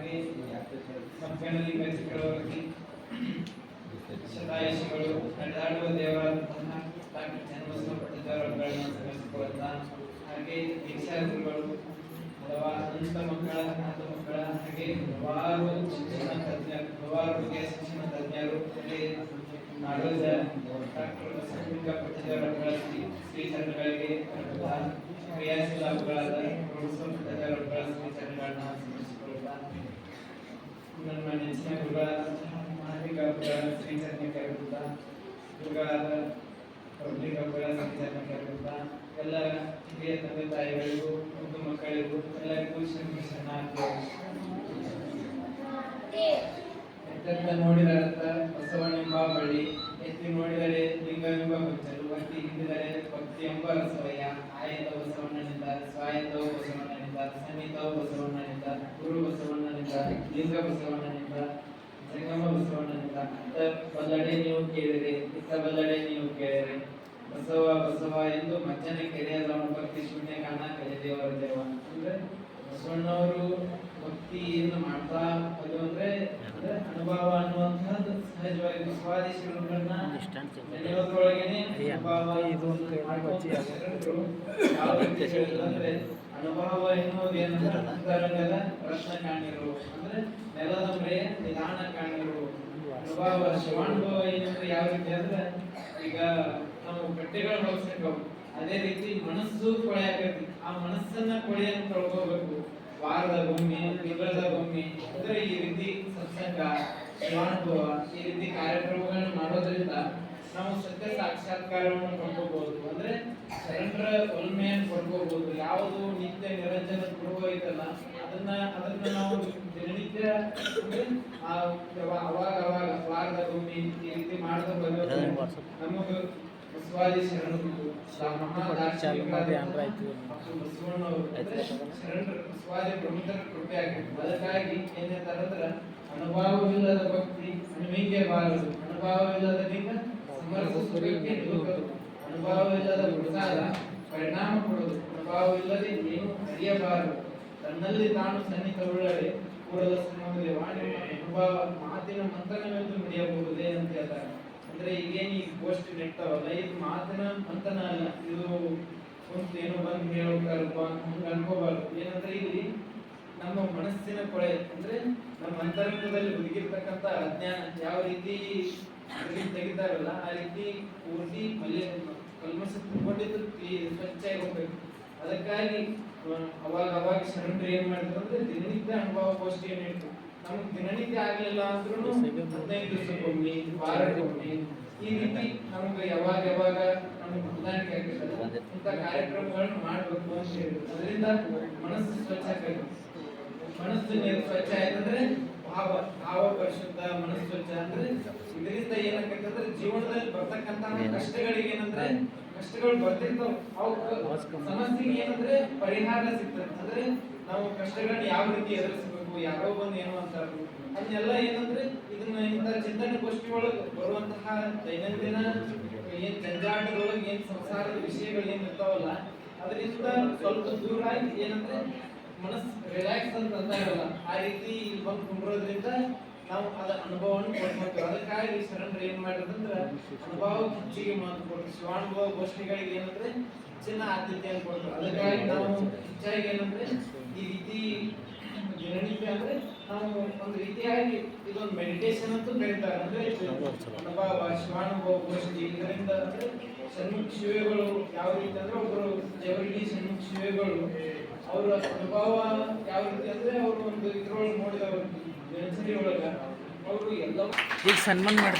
ಹಾಗೆ ಮಕ್ಕಳಲ್ಲಿ ಚಕ್ರವರ್ತಿ ಶತಾಯುಷಿಗಳು ನಡೆದಾಡುವ ದೇವರಾದಂತಹ ಡಾಕ್ಟರ್ ಚನ್ನಬಸವ ಪಟ್ಟಿದಾರಗಳನ್ನು ಸ್ಮರಿಸಿಕೊಳ್ಳುತ್ತಾ ಹಾಗೆ ದೀಕ್ಷಾಗುರುಗಳು ಅಥವಾ ಅನಂತ ಮಕ್ಕಳ ಅನಾಥ ಮಕ್ಕಳ ಹಾಗೆ ಹಲವಾರು ಶಿಕ್ಷಣ ತಜ್ಞರು ಹಲವಾರು ಬಗೆಯ ಶಿಕ್ಷಣ ತಜ್ಞರು ಹಾಗೆ ನಾಡೋಜ ಡಾಕ್ಟರ್ ಬಸವಲಿಂಗ ಪಟ್ಟಿದಾರಗಳ ಶ್ರೀ ಶ್ರೀ ಚರಣಗಳಿಗೆ ಅರ್ಪಿತ ಕ್ರಿಯಾಶೀಲಗಳಾದ ಪ್ರೊಫೆಸರ್ ಪಟ್ಟಿದಾರಗಳ ನನ್ನ ನೆಚ್ಚಿನ ಗುರುಗಳಾದಂತಹ ಮಹಾಲಿಂಗ ಅವರ ಶ್ರೀ ಚರಣಕ್ಕೆ ಅರ್ಪಿತ ಗುರುಗಳಾದ ಪಬ್ಲಿಕ್ ಶ್ರೀ ಚರಣಕ್ಕೆ ಅರ್ಪಿತ ಎಲ್ಲ ತಾಯಿಗಳಿಗೂ, ಮುದ್ದು ಮಕ್ಕಳಿಗೂ ಎಲ್ಲರಿಗೂ ಶರಣ ಶರಣಾರ್ಥಿ ಎತ್ತೆತ್ತ ನೋಡಿದರತ್ತ ಬಸವನೆಂಬ ಬಳ್ಳಿ, ಎತ್ತಿ ನೋಡಿದರೆ ಲಿಂಗವೆಂಬ ಹೊಚ್ಚಲು ಭಕ್ತಿ ಹಿಂದಿದರೆ ಭಕ್ತಿ ಎಂಬ ರಸವಯ್ಯ ಆಯತ ಬಸವಣ್ಣನಿಂದ, ಸ್ವಾಯತ್ತವ ಬಸವಣ್ಣನಿಂದ ಸನ್ನಿತವ ಬಸವಣ್ಣನಿಂದ, ಗುರು ಬಸವಣ್ಣನಿಂದ ಲಿಂಗ ಬಸವಣ್ಣನಿಂದ ಜಂಗಮ ಬಸವಣ್ಣನಿಂದ ಅಂತ ಬಲ್ಲಡೆ ನೀವು ಕೇಳಿರಿ ಇತ್ತ ಬಲ್ಲಡೆ ನೀವು ಕೇಳಿರಿ. ಬಸವ ಬಸವ ಎಂದು ಮಜ್ಜನೆ ಕೆರೆಯ ರಮಣ ಭಕ್ತಿ ಶೂನ್ಯಗಾನ ಕಲಿದೇವರ ದೇವ. ಅಂದ್ರೆ ಬಸವಣ್ಣವರು ಭಕ್ತಿಯನ್ನು ಮಾಡ್ತಾ ಅದು ಅಂದ್ರೆ ಅಂದ್ರೆ ಅನುಭವ ಅನ್ನುವಂತಹದ್ದು ಸಹಜವಾಗಿ ಬಸವಾದೀಶಗಳನ್ನ ನೆನೆಯೋದ್ರೊಳಗೇನೆ ಅನುಭವ ಯಾವ ರೀತಿ ಹೇಳಿದ್ರು ಅಂದ್ರೆ ಅನುಭವ ಎನ್ನುವುದು ಏನಂದ್ರೆ ಅಂತರಂಗದ ಪ್ರಶ್ನೆ ಕಾಣಿರು ಅಂದ್ರೆ ನೆಲದ ಮಳೆ ನಿಧಾನ ಕಾಣಿರು ಅನುಭವ ಶಿವಾನುಭವ ಏನಂದ್ರೆ ಯಾವ ರೀತಿ ಅಂದ್ರೆ ಈಗ ನಾವು ಬಟ್ಟೆಗಳು ಹೊಲಿಸ್ಬೇಕು ಅದೇ ರೀತಿ ಮನಸ್ಸು ಕೊಳೆಯಾಕತಿ ಆ ಮನಸ್ಸನ್ನ ಕೊಳೆಯನ್ನು ತೊಳ್ಕೋಬೇಕು ವಾರದ ಭೂಮಿ ತಿಂಗಳದ ಭೂಮಿ ಅಂದ್ರೆ ಈ ರೀತಿ ಸತ್ಸಂಗ ಶಿವಾನುಭವ ಈ ರೀತಿ ಕಾರ್ಯಕ್ರಮಗಳನ್ನು ಮಾಡೋದ್ರಿಂದ ನಾವು ಸತ್ಯ ಸಾಕ್ಷಾತ್ಕಾರವನ್ನು ಪಡ್ಕೋಬಹುದು ಅಂದ್ರೆ ಒಲ್ಮೆಯನ್ನು ಪಡ್ಕೋಬಹುದು ಯಾವುದು ನಿತ್ಯ ನಿರಂಜನ ಗುರು ಐತಲ್ಲ ಅದನ್ನ ಅದನ್ನ ನಾವು ದಿನನಿತ್ಯ ಅಂದ್ರೆ ಅವಾಗ ಅವಾಗ ಭೂಮಿ ಈ ರೀತಿ ಮಾಡ್ತಾ ಬಂದ್ರೆ ನಮಗೆ ಬಸವಾದಿ ಶರಣರು ಅಂದ್ರೆ ಅಂದ್ರೆ ಬಸವಾದಿ ಪ್ರಮುಖರ ಕೃಪೆ ಆಗಿತ್ತು ಅದಕ್ಕಾಗಿ ಏನ್ ಹೇಳ್ತಾರಂದ್ರ ಅನುಭವವಿಲ್ಲದ ಭಕ್ತಿ ಅನುವಿಂಗೆ ಬಾರದು. ಅನುಭವವಿಲ್ಲದ ಸಮರ್ಥ ನಿಲುಕದು ಅನುಭವವಿಲ್ಲದ ಪ್ರಸಾದ ಪರಿಣಾಮ ಕೊಡುವುದು. ಪ್ರಭಾವವಿಲ್ಲದೆ ಏನು ಅರಿಯಬಾರದು ತನ್ನಲ್ಲಿ ತಾನು ಸನ್ನಿಹಿತವುಳ್ಳರೆ ಕೂಡಲ ಸಮಯದಲ್ಲಿ ವಾಣಿ ಅನುಭವ ಮಾತಿನ ಮಂಥನವೆಂದು ನಡೆಯಬಹುದೇ ಅಂತ ಹೇಳ್ತಾರೆ. ಅಂದ್ರೆ ಈಗೇನು ಈ ಪೋಸ್ಟ್ ನೆಡ್ತಾವಲ್ಲ? ಇದು ಮಾತಿನ ಮಂಥನ ಅಲ್ಲ. ಇದು ಕುಂತು ಏನೋ ಬಂದು ಹೇಳ್ತಾರಪ್ಪ ಹಂಗ ಅನ್ಕೋಬಾರ್ದು ಏನಂದ್ರೆ ಇಲ್ಲಿ ನಮ್ಮ ಮನಸ್ಸಿನ ಕೊಳೆ, ಅಂದ್ರೆ ನಮ್ಮ ಅಂತರಂಗದಲ್ಲಿ ಹುದುಗಿರ್ತಕ್ಕಂಥ ಅಜ್ಞಾನ ಯಾವ ರೀತಿ ಅದನ್ನ ತೆಗಿತಾರಲ್ಲ, ಆ ರೀತಿ ಪೂರ್ತಿ ಮಲ್ಯ ಕಲ್ಮಶ ತುಂಬಿಕೊಂಡಿದ್ದು ಸ್ವಚ್ಛ ಹೋಗ್ಬೇಕು ಅದಕ್ಕಾಗಿ ಅವಾಗ ಅವಾಗ ಶರಣರು ಏನ್ ಮಾಡ್ತಾರೆ ದಿನನಿತ್ಯ ಅನುಭವ ಗೋಷ್ಠಿಯನ್ನು ಇಟ್ಟು ನಮ್ಗೆ ದಿನನಿತ್ಯ ಆಗ್ಲಿಲ್ಲ ಅಂದ್ರೂ ಹದಿನೈದು ದಿವಸಕ್ಕೊಮ್ಮೆ, ವಾರಕ್ಕೊಮ್ಮೆ, ಈ ರೀತಿ ನಮ್ಗೆ ಯಾವಾಗ ಯಾವಾಗ ನಮ್ಗೆ ಹೊಂದಾಣಿಕೆ ಆಗ್ತದೆ, ಇಂಥ ಕಾರ್ಯಕ್ರಮಗಳನ್ನು ಮಾಡ್ಬೇಕು ಅಂತ ಹೇಳಿದ್ರು. ಅದರಿಂದ ಮನಸ್ಸು ಸ್ವಚ್ಛ ಆಗ್ಬೇಕು. ಮನಸ್ಸು ಸ್ವಚ್ಛ ಆಯ್ತಂದ್ರೆ ಭಾವ ಭಾವ ಪರಿಶುದ್ಧ ಮನಸ್ಸು ಸ್ವಚ್ಛ ಅಂದ್ರೆ ಇದರಿಂದ ಏನಾಗತ್ತೆ ಜೀವನದಲ್ಲಿ ಬರ್ತಕ್ಕಂತ ಕಷ್ಟಗಳಿಗೆ ಏನಂದ್ರೆ ಕಷ್ಟಗಳು ಬರ್ತಿರ್ತಾವ ಅವು ಸಮಸ್ಯೆಗೆ ಏನಂದ್ರೆ ಪರಿಹಾರ ಸಿಗ್ತದೆ. ಅಂದ್ರೆ ನಾವು ಕಷ್ಟಗಳನ್ನ ಯಾವ ರೀತಿ ಎದುರಿಸಬೇಕು ಯಾರೋ ಬಂದು ಏನೋ ಅಂತಾರು. ಅದನ್ನೆಲ್ಲ ಏನಂದ್ರೆ ಇದನ್ನ ಇಂಥ ಚಿಂತನೆ ಗೋಷ್ಠಿ ಒಳಗೆ ಬರುವಂತಹ ದೈನಂದಿನ ಏನ್ ಜಂಜಾಟದೊಳಗೆ ಏನ್ ಸಂಸಾರದ ವಿಷಯಗಳು ಏನ್ ಇರ್ತಾವಲ್ಲ ಅದರಿಂದ ಸ್ವಲ್ಪ ದೂರ ಆಗಿ ಏನಂದ್ರೆ ಮನಸ್ಸು ರಿಲ್ಯಾಕ್ಸ್ ಅಂತ ಅಂತಾರಲ್ಲ ಆ ರೀತಿ ಇಲ್ಲಿ ಬಂದು ಕುಂಡ್ರೋದ್ರಿಂದ ನಾವು ಅದರ ಅನುಭವವನ್ನು ಕೊಡ್ಬೇಕು ಅದಕ್ಕಾಗಿ ಶರಣರು ಏನ್ ಮಾಡಿದ್ರಂದ್ರ ಅನುಭವ ಹೆಚ್ಚಿಗೆ ಮಾತು ಶಿವಾನುಭವ ಗೋಷ್ಠಿಗಳಿಗೆ ಏನಂದ್ರೆ ಹೆಚ್ಚಿನ ಆದ್ಯತೆಯನ್ನು ಕೊಡ್ತಾರೆ ಅದಕ್ಕಾಗಿ ನಾವು ಹೆಚ್ಚಾಗಿ ಏನಂದ್ರೆ ಈ ರೀತಿ ದಿನನಿತ್ಯ ಅಂದ್ರೆ ನಾವು ಒಂದು ರೀತಿಯಾಗಿ ಇದೊಂದು ಮೆಡಿಟೇಷನ್ ಅಂತೂ ಕರೀತಾರೆ ಅಂದ್ರೆ ಅನುಭವ, ಶಿವಾನುಭವ ಗೋಷ್ಠಿ. ಇದರಿಂದ ಅಂದ್ರೆ ಷಣ್ಮುಖ ಶಿವೆಗಳು ಯಾವ ರೀತಿ ಅಂದ್ರೆ ಒಬ್ಬರು ಜವರಿಗೆ ಷಣ್ಮುಖ ಶಿವೆಗಳು. ಅವರ ಅನುಭವ ಯಾವ ರೀತಿ ಅಂದ್ರೆ ಅವರು ಒಂದು ಇದ್ರೊಳಗೆ ನೋಡಿದವರು ದಿನಚರಿ ಒಳಗ ಅವರು ಎಲ್ಲ ಈಗ ಸನ್ಮಾನ ಮಾಡಿ.